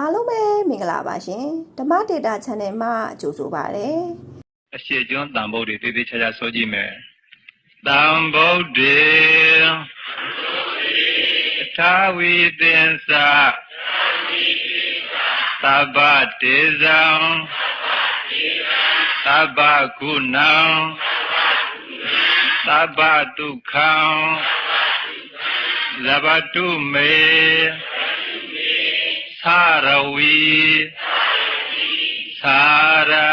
အားလုံးပဲမင်္ဂလာပါရှင်ဓမ္မဒေတာ channel မှာကြိုဆိုပါရစေအရှိကျွန်းတန်ဗုဒ္ဓေတေးသေးချာချာဆိုကြည့်မယ်တန်ဗုဒ္ဓေသာဝိသင်္စာသဗ္ဗတေဇံသဗ္ဗကုဏံသဗ္ဗဒုက္ခံလဘတုမေသာ ရဝီသာရာ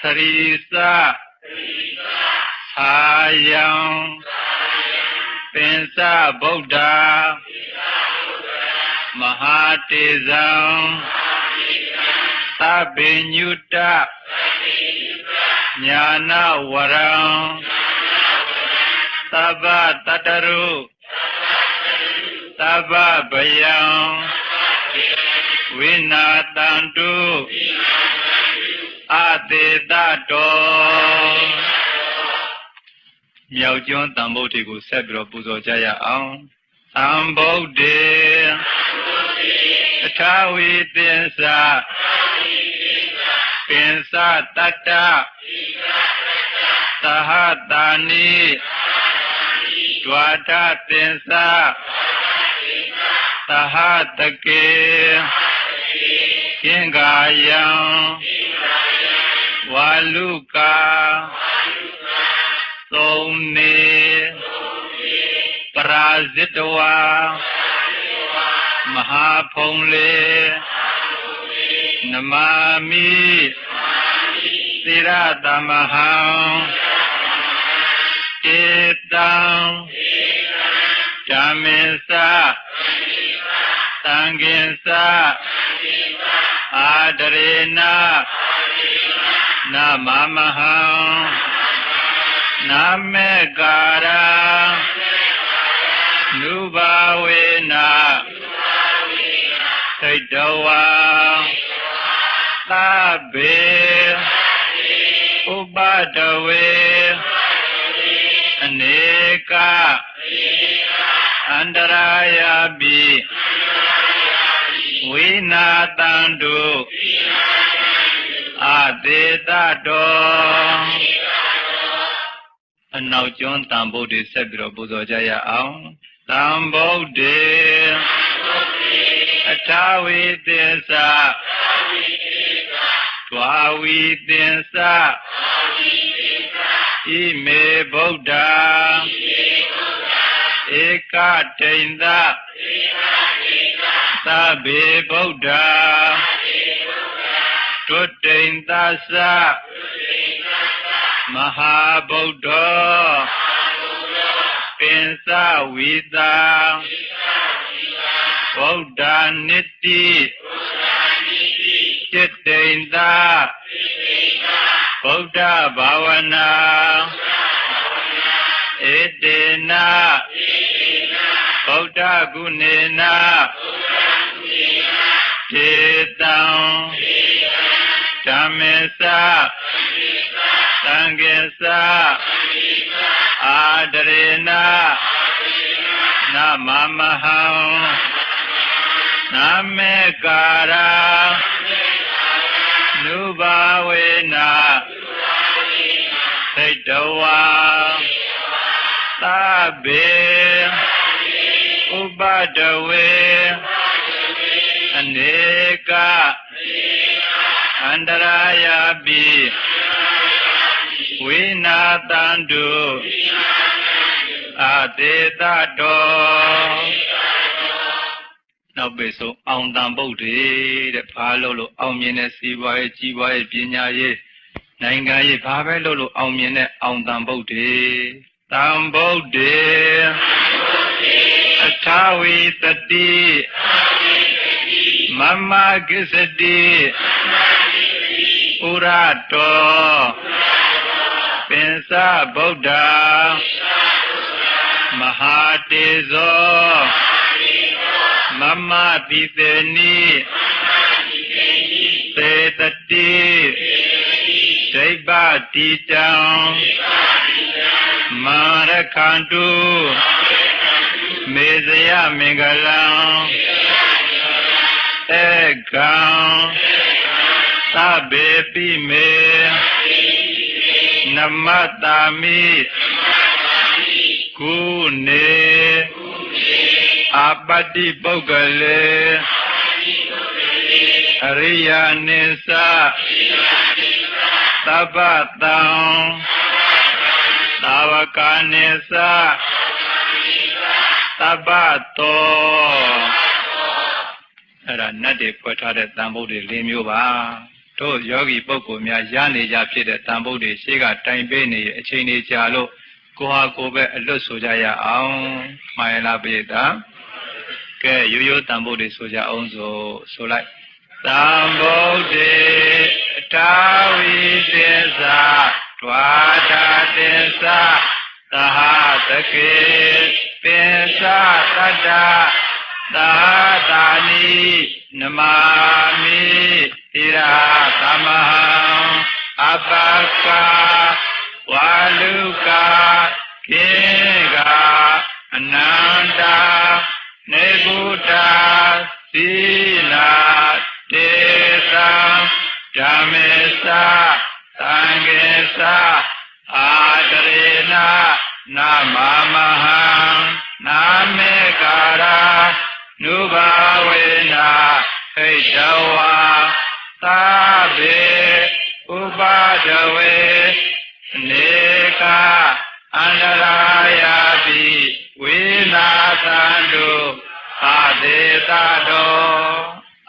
သရိသသာယံပင်စဗုဒ္ဓမဟာတေဇံသဗ္ဗညုတညာနာဝရံသဗ္ဗတတရု သဗ္ဗဗယံဝိနာတန္တုအတေတတော်မြောက်ကျွန်းတန်ဗုဒ္ဓေကိုဆက်ပြီးတော့ပူဇော်ကြရအောင်သံဗုဒ္ဓေအထာဝိသင်္စာပင်စတတ္တသဟတာနိဒွါဒသင်္စာ သဟတကေကင်္ဂာယံဝါလူကာသုံးနေပရာဇိတဝါမဟာဖုံလေနမာမိသီရတမဟံဧတံဓမ္မေသ သံဃင်္စအာဒရေနနမမဟံနမေကာရာနုဘာဝေနသိတဝါသဗ္ဗေဥပဒဝေအနေကအန္တရာယပိဝိနာတ န္တုအသေးတတော်အနောက်ကျွန်းတန်ဗုဒ္ဓေဆက်ပြီးတော့ပူဇော်ကြရအောင်တန်ဗုဒ္ဓေအထာဝိသစ္စာဒွာဝိသစ္စာဣမေဗုဒ္ဓဧကတိန်သ သဗ္ဗေဗုဒ္ဓတုတ္တိန်သသမဟာဗုဒ္ဓပင်စဝိတာဗုဒ္ဓနိတိจิตတိန်သဗုဒ္ဓဘာဝနာဧတေန ဗုဒ္ဓဂုဏေနတေတံဓမ္မေသသံဃေသအာဒရေနနမမဟံနမေကာရာနုဘာဝေနသိတဝါသဗ္ဗေ ဥပဒဝေအနေကအန္တရာယပိဝိနာတန္တုအတေတတော်နောက်ပိဆုံးအောင်တန်ဗုဒ္ဓေတဲ့ဘာလို့လို့အောင်မြင်တဲ့စီးပွားရေးကြီးပွားရေးပညာရေးနိုင်ငံရေးဘာပဲလို့လို့အောင်မြင်တဲ့အောင်တန်ဗုဒ္ဓေတန်ဗုဒ္ဓေအထာ ဝိတတိမမကိစ္စတိဥရတောပင်စဗုဒ္ဓမဟာတေဇောမမပိသေနိသေတတိဒိဗ္ဗတိတံမာရခန္တု မေဇယမင်္ဂလံကံသဗ္ဗေပိမေနမတ္တာမိကုနေအပတ္တိပုဂ္ဂလေအရိယာနိစ္စသဗ္ဗတံသာဝကနိစ္စ သဗ္ဗတောအဲ့ဒါနတ်တွေဖွက်ထားတဲ့တန်ဖို့တွေ၄မျိုးပါတို့ယောဂီပုဂ္ဂိုလ်များရနေကြဖြစ်တဲ့တန်ဖို့တွေရှေ့ကတိုင်ပေးနေအချိန်တွေကြာလို့ကိုဟာကိုပဲအလွတ်ဆိုကြရအောင်မှားရလားပိဒါကဲရိုးရိုးတန်ဖို့တွေဆိုကြအောင်ဆိုဆိုလိုက်တန်ဖို့တွေအထာဝိသေသဒွါတာတေသ သဟတကေပိသတတ္တသာတာနိနမာမိသီရာသမဟံအပကာဝါလူကာခေကအနန္တာနေဗုဒ္ဓသီလာတေသံဓမ္မေသသံ တဝါသာဘေဥပါဒဝေနေကအန္တရာယာပိဝေနာသံတုအာဒေတတော်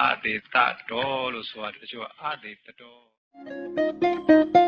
အာဒေတတော်လို့ဆိုရတယ်တချို့ကအာဒေတတော်